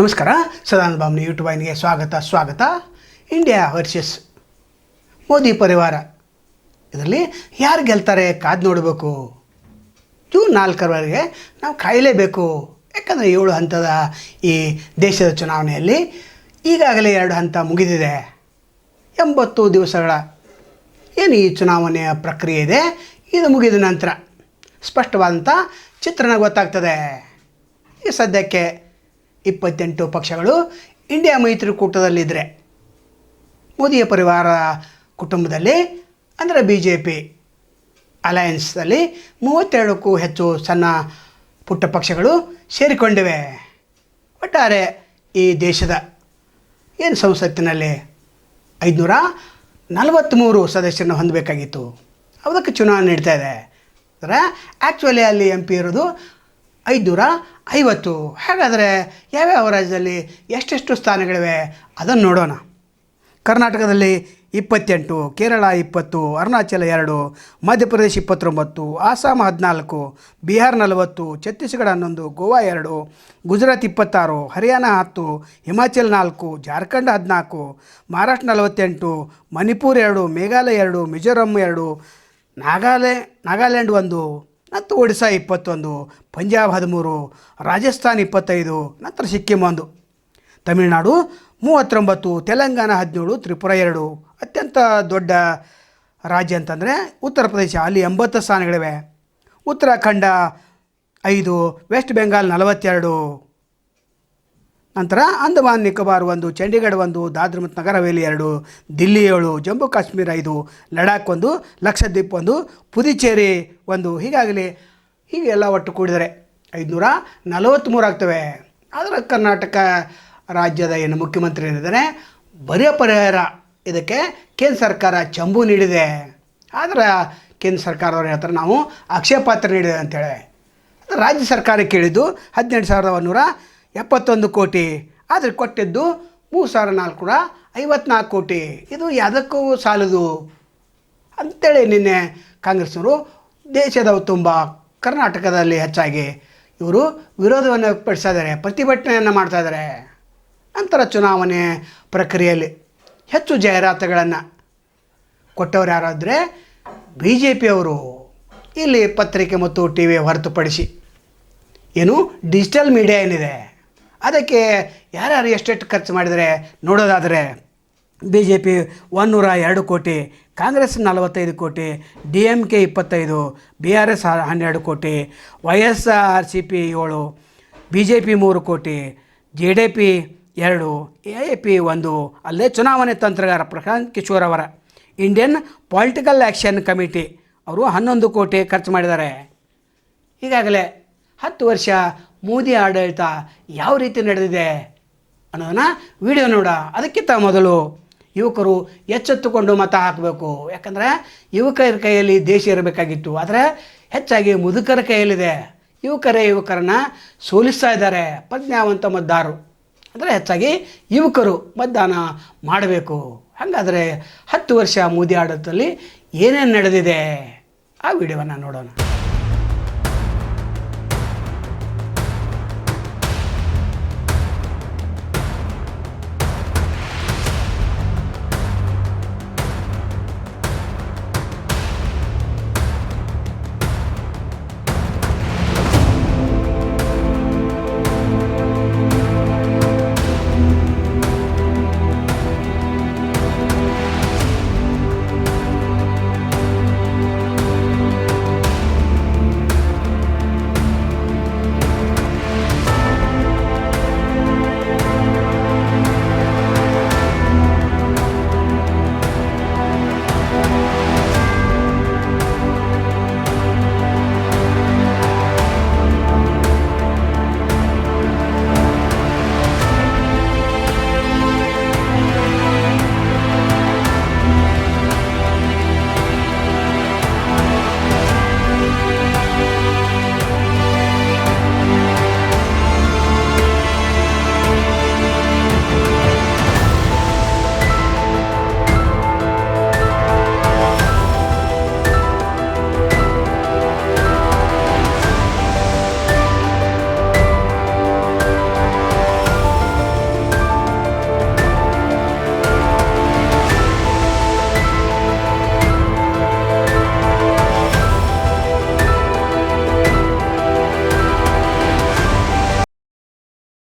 ನಮಸ್ಕಾರ, ಸದಾನಂದ ಬಾಮ್ನಿ ಯೂಟ್ಯೂಬ್ ವಾಹಿನಿಗೆ ಸ್ವಾಗತ ಸ್ವಾಗತ. ಇಂಡಿಯಾ ವರ್ಸಸ್ ಮೋದಿ ಪರಿವಾರ. ಇದರಲ್ಲಿ ಯಾರು ಗೆಲ್ತಾರೆ ಕಾದು ನೋಡಬೇಕು. ಜೂನ್ ನಾಲ್ಕರವರೆಗೆ ನಾವು ಕಾಯಲೇಬೇಕು. ಯಾಕಂದರೆ ಏಳು ಹಂತದ ಈ ದೇಶದ ಚುನಾವಣೆಯಲ್ಲಿ ಈಗಾಗಲೇ ಎರಡು ಹಂತ ಮುಗಿದಿದೆ. ಎಂಬತ್ತು ದಿವಸಗಳ ಏನು ಈ ಚುನಾವಣೆಯ ಪ್ರಕ್ರಿಯೆ ಇದೆ, ಇದು ಮುಗಿದ ನಂತರ ಸ್ಪಷ್ಟವಾದಂಥ ಚಿತ್ರಣ ಗೊತ್ತಾಗ್ತದೆ. ಈ ಸದ್ಯಕ್ಕೆ ಇಪ್ಪತ್ತೆಂಟು ಪಕ್ಷಗಳು ಇಂಡಿಯಾ ಮೈತ್ರಿಕೂಟದಲ್ಲಿದ್ದರೆ ಮೋದಿಯ ಪರಿವಾರ ಕುಟುಂಬದಲ್ಲಿ, ಅಂದರೆ ಬಿ ಜೆ ಪಿ ಅಲಯನ್ಸ್ದಲ್ಲಿ ಮೂವತ್ತೆರಡಕ್ಕೂ ಹೆಚ್ಚು ಸಣ್ಣ ಪುಟ್ಟ ಪಕ್ಷಗಳು ಸೇರಿಕೊಂಡಿವೆ. ಒಟ್ಟಾರೆ ಈ ದೇಶದ ಏನು ಸಂಸತ್ತಿನಲ್ಲಿ ಐದುನೂರ ನಲವತ್ತ್ಮೂರು ಸದಸ್ಯರನ್ನು ಹೊಂದಬೇಕಾಗಿತ್ತು. ಅದಕ್ಕೆ ಚುನಾವಣೆ ನಡೀತಾ ಇದೆ. ಅಂದರೆ ಆ್ಯಕ್ಚುಲಿ ಅಲ್ಲಿ ಎಂ ಪಿ ಇರೋದು ಐದುನೂರ ಐವತ್ತು. ಹಾಗಾದರೆ ಯಾವ್ಯಾವ ರಾಜ್ಯದಲ್ಲಿ ಎಷ್ಟೆಷ್ಟು ಸ್ಥಾನಗಳಿವೆ? ಅದನ್ನು ನೋಡೋಣ. ಕರ್ನಾಟಕದಲ್ಲಿ ಇಪ್ಪತ್ತೆಂಟು, ಕೇರಳ ಇಪ್ಪತ್ತು, ಅರುಣಾಚಲ ಎರಡು, ಮಧ್ಯಪ್ರದೇಶ ಇಪ್ಪತ್ತೊಂಬತ್ತು ಆಸಾಮ್ ಹದಿನಾಲ್ಕು, ಬಿಹಾರ್ ನಲವತ್ತು, ಛತ್ತೀಸ್ಗಢ ಹನ್ನೊಂದು, ಗೋವಾ ಎರಡು, ಗುಜರಾತ್ ಇಪ್ಪತ್ತಾರು, ಹರಿಯಾಣ ಹತ್ತು, ಹಿಮಾಚಲ್ ನಾಲ್ಕು, ಜಾರ್ಖಂಡ್ ಹದಿನಾಲ್ಕು, ಮಹಾರಾಷ್ಟ್ರ ನಲವತ್ತೆಂಟು, ಮಣಿಪುರ್ ಎರಡು, ಮೇಘಾಲಯ ಎರಡು, ಮಿಜೋರಾಂ ಎರಡು, ನಾಗಾಲೆ, ನಾಗಾಲ್ಯಾಂಡ್ ಒಂದು. ಮತ್ತು ಒಡಿಶಾ ಇಪ್ಪತ್ತೊಂದು, ಪಂಜಾಬ್ ಹದಿಮೂರು, ರಾಜಸ್ಥಾನ್ ಇಪ್ಪತ್ತೈದು, ನಂತರ ಸಿಕ್ಕಿಂ ಒಂದು. ತಮಿಳುನಾಡು ಮೂವತ್ತೊಂಬತ್ತು, ತೆಲಂಗಾಣ ಹದಿನೇಳು, ತ್ರಿಪುರ ಎರಡು. ಅತ್ಯಂತ ದೊಡ್ಡ ರಾಜ್ಯ ಅಂತಂದರೆ ಉತ್ತರ ಪ್ರದೇಶ, ಅಲ್ಲಿ ಎಂಬತ್ತು ಸ್ಥಾನಗಳಿವೆ. ಉತ್ತರಾಖಂಡ ಐದು, ವೆಸ್ಟ್ ಬೆಂಗಾಲ್ ನಲವತ್ತೆರಡು. ನಂತರ ಅಂದಮಾನ್, ನಿಕೋಬಾರ್ ಒಂದು, ಚಂಡೀಗಢ ಒಂದು ದಾದ್ರಾ ಮತ್ತು ನಗರ ಹವೇಲಿ ಎರಡು, ದಿಲ್ಲಿ ಏಳು, ಜಮ್ಮು ಕಾಶ್ಮೀರ ಐದು, ಲಡಾಖ್ ಒಂದು, ಲಕ್ಷದ್ವೀಪ್ ಒಂದು, ಪುದುಚೇರಿ ಒಂದು. ಹೀಗಾಗಲಿ ಹೀಗೆಲ್ಲ ಒಟ್ಟು ಕೂಡಿದರೆ ಐದುನೂರ ನಲವತ್ತ್ಮೂರು ಆಗ್ತವೆ. ಆದರೆ ಕರ್ನಾಟಕ ರಾಜ್ಯದ ಏನು ಮುಖ್ಯಮಂತ್ರಿ ಏನಿದ್ದಾರೆ ಬರೆಯ ಪರಿಹಾರ ಇದಕ್ಕೆ ಕೇಂದ್ರ ಸರ್ಕಾರ ಚಂಬು ನೀಡಿದೆ. ಆದರೆ ಕೇಂದ್ರ ಸರ್ಕಾರದವ್ರು ಹೇಳ್ತಾರೆ, ನಾವು ಆಕ್ಷೇಪಾತ್ರ ನೀಡಿದೆ ಅಂತೇಳಿ. ರಾಜ್ಯ ಸರ್ಕಾರ ಕೇಳಿದ್ದು ಹದಿನೆಂಟು ಸಾವಿರದ ಒಂದೂರ ಎಪ್ಪತ್ತೊಂದು ಕೋಟಿ. ಆದರೆ ಕೊಟ್ಟಿದ್ದು ಮೂರು ಸಾವಿರ ನಾಲ್ಕುನೂರ ಐವತ್ನಾಲ್ಕು ಕೋಟಿ. ಇದು ಯಾವುದಕ್ಕೂ ಸಾಲದು? ಅಂತೇಳಿ ನಿನ್ನೆ ಕಾಂಗ್ರೆಸ್ನವರು ದೇಶದ ತುಂಬ ಕರ್ನಾಟಕದಲ್ಲಿ ಹೆಚ್ಚಾಗಿ ಇವರು ವಿರೋಧವನ್ನು ವ್ಯಕ್ತಪಡಿಸ್ತಾ ಇದ್ದಾರೆ, ಪ್ರತಿಭಟನೆಯನ್ನು ಮಾಡ್ತಾ ಇದ್ದಾರೆ. ನಂತರ ಚುನಾವಣೆ ಪ್ರಕ್ರಿಯೆಯಲ್ಲಿ ಹೆಚ್ಚು ಜಾಹೀರಾತುಗಳನ್ನು ಕೊಟ್ಟವರು ಯಾರಾದರೆ ಬಿ ಜೆ ಪಿಯವರು ಇಲ್ಲಿ ಪತ್ರಿಕೆ ಮತ್ತು ಟಿ ವಿ ಹೊರತುಪಡಿಸಿ ಏನು ಡಿಜಿಟಲ್ ಮೀಡಿಯಾ ಏನಿದೆ? ಅದಕ್ಕೆ ಯಾರ್ಯಾರು ಎಷ್ಟೆಷ್ಟು ಖರ್ಚು ಮಾಡಿದರೆ ನೋಡೋದಾದರೆ ಬಿ ಜೆ ಪಿ ಒನ್ನೂರ ಎರಡು ಕೋಟಿ, ಕಾಂಗ್ರೆಸ್ ನಲವತ್ತೈದು ಕೋಟಿ, ಡಿ ಎಂ ಕೆ ಇಪ್ಪತ್ತೈದು, ಬಿ ಆರ್ ಎಸ್ ಹನ್ನೆರಡು ಕೋಟಿ, Y S R C P ಏಳು, ಬಿ ಜೆ ಪಿ ಮೂರು ಕೋಟಿ, ಜೆ ಡಿ ಪಿ ಎರಡು, ಎ ಎ ಪಿ ಒಂದು ಅಲ್ಲೇ ಚುನಾವಣೆ ತಂತ್ರಗಾರ ಪ್ರಶಾಂತ್ ಕಿಶೋರ್ ಅವರ ಇಂಡಿಯನ್ ಪೊಲಿಟಿಕಲ್ ಆ್ಯಕ್ಷನ್ ಕಮಿಟಿ. ಅವರು ಹನ್ನೊಂದು ಕೋಟಿ ಖರ್ಚು ಮಾಡಿದ್ದಾರೆ. ಈಗಾಗಲೇ ಹತ್ತು ವರ್ಷ ಮೋದಿ ಆಡಳಿತ ಯಾವ ರೀತಿ ನಡೆದಿದೆ ಅನ್ನೋದನ್ನು ವಿಡಿಯೋ ನೋಡ. ಅದಕ್ಕಿಂತ ಮೊದಲು ಯುವಕರು ಎಚ್ಚೆತ್ತುಕೊಂಡು ಮತ ಹಾಕಬೇಕು. ಯಾಕಂದರೆ ಯುವಕರ ಕೈಯಲ್ಲಿ ದೇಶ ಇರಬೇಕಾಗಿತ್ತು. ಆದರೆ ಹೆಚ್ಚಾಗಿ ಮುದುಕರ ಕೈಯಲ್ಲಿದೆ. ಯುವಕರೇ ಯುವಕರನ್ನ ಸೋಲಿಸ್ತಾ ಇದ್ದಾರೆ. ಪ್ರಜ್ಞಾವಂತ ಮತದಾರರು. ಅಂದರೆ ಹೆಚ್ಚಾಗಿ ಯುವಕರು ಮತದಾನ ಮಾಡಬೇಕು. ಹಾಗಾದರೆ ಹತ್ತು ವರ್ಷ ಮೋದಿ ಆಡಳಿತದಲ್ಲಿ ಏನೇನು ನಡೆದಿದೆ ಆ ವಿಡಿಯೋವನ್ನು ನೋಡೋಣ.